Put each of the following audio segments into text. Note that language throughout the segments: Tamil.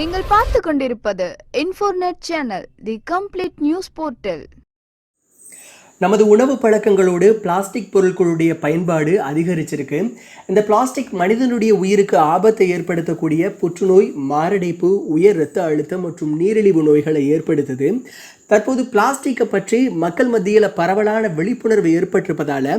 நீங்கள் பார்த்து கொண்டிருப்பது Infornet channel the complete news portal நமது உணவு பழக்கங்களோடு பிளாஸ்டிக் பொருட்களுடைய பயன்பாடு அதிகரிச்சிருக்கு. இந்த பிளாஸ்டிக் மனிதனுடைய உயிருக்கு ஆபத்தை ஏற்படுத்தக்கூடிய புற்றுநோய் மாரடைப்பு உயர் இரத்த அழுத்தம் மற்றும் நீரிழிவு நோய்களை ஏற்படுத்துது. தற்போது பிளாஸ்டிக்கை பற்றி மக்கள் மத்தியில் பரவலான விழிப்புணர்வு ஏற்பட்டிருப்பதால்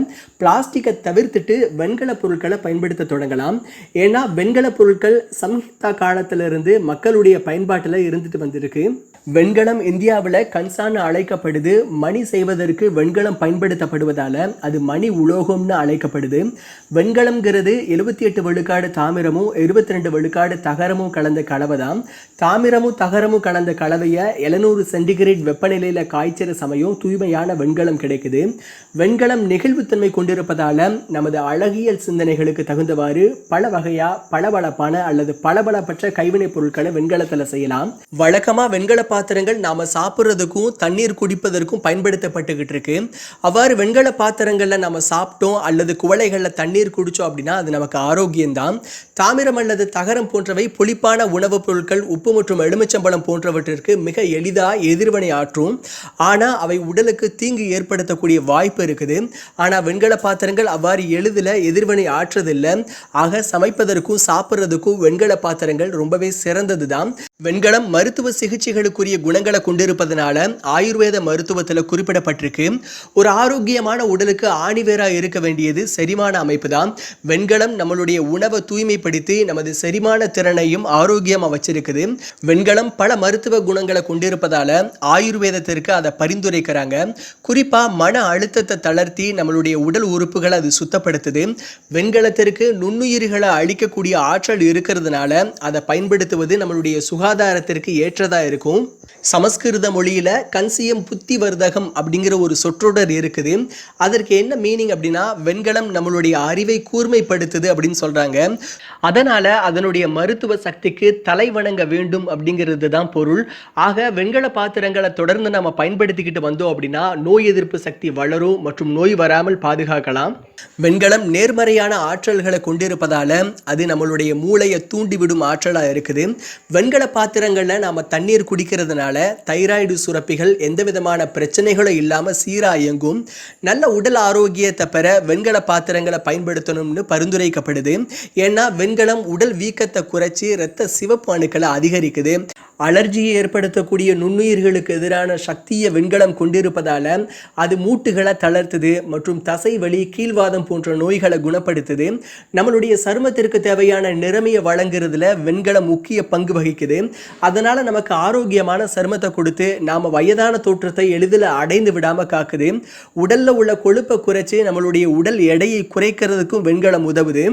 பிளாஸ்டிக்கை தவிர்த்துட்டு வெண்கல பொருட்களை பயன்படுத்த தொடங்கலாம். ஏன்னா வெண்கல பொருட்கள் சம்ஹிதா காலத்திலிருந்து மக்களுடைய பயன்பாட்டில் இருந்துட்டு வந்திருக்கு. வெண்கலம் இந்தியாவில் கன்சான் அழைக்கப்படுது. மணி செய்வதற்கு வெண்கலம் பயன்படுத்தப்படுவதால அது மணி உலோகம்னு அழைக்கப்படுது. வெண்கலம்ங்கிறது எழுபத்தி எட்டு விழுக்காடு தாமிரமும் இருபத்தி ரெண்டு விழுக்காடு தகரமும் கலந்த கலவை தான் தாமிரமும் தகரமும் கலந்த கலவையை எழுநூறு சென்டிகிரேட் வெப்பநிலையில் காய்ச்சிற சமயம் தூய்மையான வெண்கலம் கிடைக்குது. வெண்கலம் நெகிழ்வுத்தன்மை கொண்டிருப்பதால நமது அழகியல் சிந்தனைகளுக்கு தகுந்தவாறு பல வகையா பளபளப்பான அல்லது பளபளப்பற்ற கைவினைப் பொருட்களை வெண்கலத்தில் செய்யலாம். வழக்கமா வெண்கல பாத்திரங்கள் நாம சாப்பிட்றதுக்கும் தண்ணீர் குடிப்பதற்கும் பயன்படுத்தப்பட்டுக்கிட்டு இருக்கு. அவ்வாறு வெண்கல பாத்திரங்களில் நம்ம சாப்பிட்டோம் அல்லது குவளைகளில் தண்ணீர் குடித்தோம் அப்படின்னா அது நமக்கு ஆரோக்கியம்தான். தாமிரம் அல்லது தகரம் போன்றவை புளிப்பான உணவுப் பொருட்கள் உப்பு மற்றும் எலுமிச்சம்பழம் போன்றவற்றிற்கு மிக எளிதாக எதிர்வினை ஆற்றும். ஆனால் அவை உடலுக்கு தீங்கு ஏற்படுத்தக்கூடிய வாய்ப்பு இருக்குது. ஆனால் வெண்கல பாத்திரங்கள் அவ்வாறு எளிதில் எதிர்வினை ஆற்றதில்லை. ஆக சமைப்பதற்கும் சாப்பிட்றதுக்கும் வெண்கல பாத்திரங்கள் ரொம்பவே சிறந்தது தான் வெண்கலம் மருத்துவ சிகிச்சைகளுக்குரிய குணங்களை கொண்டிருப்பதனால ஆயுர்வேத மருத்துவத்தில் குறிப்பிடப்பட்டிருக்கு. ஒரு ஆரோக்கியமான உடலுக்கு ஆணிவேராக இருக்க வேண்டியது செரிமான அமைப்பு தான் வெண்கலம் நம்மளுடைய உணவை தூய்மைப்படுத்தி நமது செரிமான திறனையும் ஆரோக்கியமாக வச்சிருக்குது. வெண்கலம் பல மருத்துவ குணங்களை கொண்டிருப்பதால் ஆயுர்வேதத்திற்கு அதை பரிந்துரைக்கிறாங்க. குறிப்பாக மன அழுத்தத்தை தளர்த்தி நம்மளுடைய உடல் உறுப்புகளை அது சுத்தப்படுத்துது. வெண்கலத்திற்கு நுண்ணுயிர்களை அழிக்கக்கூடிய ஆற்றல் இருக்கிறதுனால அதை பயன்படுத்துவது நம்மளுடைய சுகா சுகாதாரத்திற்கு ஏற்றதாக இருக்கும்? சமஸ்கிருத மொழியில் கன்சியம் புத்தி வர்த்தகம் அப்படிங்கிற ஒரு சொற்றொடர் இருக்குது. அதற்கு என்ன மீனிங் அப்படின்னா வெண்கலம் நம்மளுடைய அறிவை கூர்மைப்படுத்துது அப்படின்னு சொல்கிறாங்க அதனால் அதனுடைய மருத்துவ சக்திக்கு தலை வணங்க வேண்டும் அப்படிங்கிறது தான் பொருள். ஆக வெண்கல பாத்திரங்களை தொடர்ந்து நம்ம பயன்படுத்திக்கிட்டு வந்தோம் அப்படின்னா நோய் எதிர்ப்பு சக்தி வளரும் மற்றும் நோய் வராமல் பாதுகாக்கலாம். வெண்கலம் நேர்மறையான ஆற்றல்களை கொண்டிருப்பதால் அது நம்மளுடைய மூளையை தூண்டிவிடும் ஆற்றலாக இருக்குது. வெண்கல பாத்திரங்களில் நாம் தண்ணீர் குடிக்கிறதுனால தைராய்டு சுரப்பிகள் எந்த விதமான பிரச்சனைகளும் இல்லாம சீராக இயங்கும் நல்ல உடல் ஆரோக்கியத்தை பெற வெண்கல பாத்திரங்களை பயன்படுத்தணும்னு பரிந்துரைக்கப்படுது. ஏன்னா வெண்கலம் உடல் வீக்கத்தை குறைச்சி இரத்த சிவப்பு அணுக்களை அதிகரிக்குது. அலர்ஜியை ஏற்படுத்தக்கூடிய நுண்ணுயிர்களுக்கு எதிரான சக்தியை வெண்கலம் கொண்டிருப்பதால அது மூட்டுகளை தளர்த்துது மற்றும் தசை வலி கீழ்வாதம் போன்ற நோய்களை குணப்படுத்துது. நம்மளுடைய சருமத்திற்கு தேவையான நிறமையை வழங்குறதுல வெண்கலம் முக்கிய பங்கு வகிக்குது. அதனால நமக்கு ஆரோக்கியமான சருமத்தை கொடுத்து நாம வயதான தோற்றத்தை எளிதில் அடைந்து விடாம காக்குது. உடல்ல உள்ள கொழுப்பை குறைச்சி நம்மளுடைய உடல் எடையை குறைக்கிறதுக்கும் வெண்கலம் உதவுது.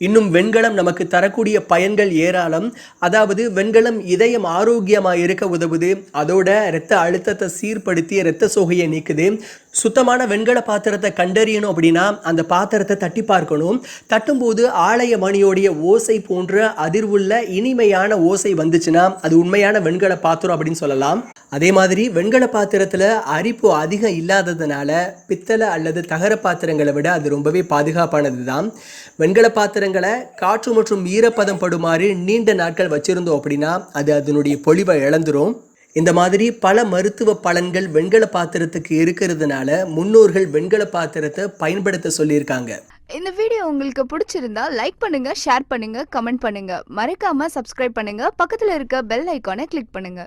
இன்னும் வெண்கலம் நமக்கு தரக்கூடிய பயன்கள் ஏராளம். அதாவது வெண்கலம் இதயம் ஆரோக்கியமாக இருக்க உதவுது. அதோட இரத்த அழுத்தத்தை சீர்படுத்தி இரத்த சோகையை நீக்குது. சுத்தமான வெண்கல பாத்திரத்தை கண்டறியணும் அப்படின்னா அந்த பாத்திரத்தை தட்டி பார்க்கணும். தட்டும்போது ஆலய மணியோடைய ஓசை போன்ற அதிர்வுள்ள இனிமையான ஓசை வந்துச்சுன்னா அது உண்மையான வெண்கல பாத்திரம் அப்படின்னு சொல்லலாம். அதே மாதிரி வெண்கல பாத்திரத்தில் அரிப்பு அதிகம் இல்லாததுனால பித்தளை அல்லது தகர பாத்திரங்களை விட அது ரொம்பவே பாதுகாப்பானது தான் வெண்கல பாத்திரங்களை காற்று மற்றும் ஈரப்பதம் படுமாறு நீண்ட நாட்கள் வச்சுருந்தோம் அப்படின்னா அது அதனுடைய பொலிவை இழந்துரும். இந்த மாதிரி பல மருத்துவ பலன்கள் வெண்கல பாத்திரத்துக்கு இருக்கிறதுனால முன்னோர்கள் வெண்கல பாத்திரத்தை பயன்படுத்த சொல்லியிருக்காங்க. இந்த வீடியோ உங்களுக்கு பிடிச்சிருந்தா லைக் பண்ணுங்க ஷேர் பண்ணுங்க கமெண்ட் பண்ணுங்க. மறக்காம சப்ஸ்கிரைப் பண்ணுங்க. பக்கத்துல இருக்க பெல் ஐக்கானை கிளிக் பண்ணுங்க.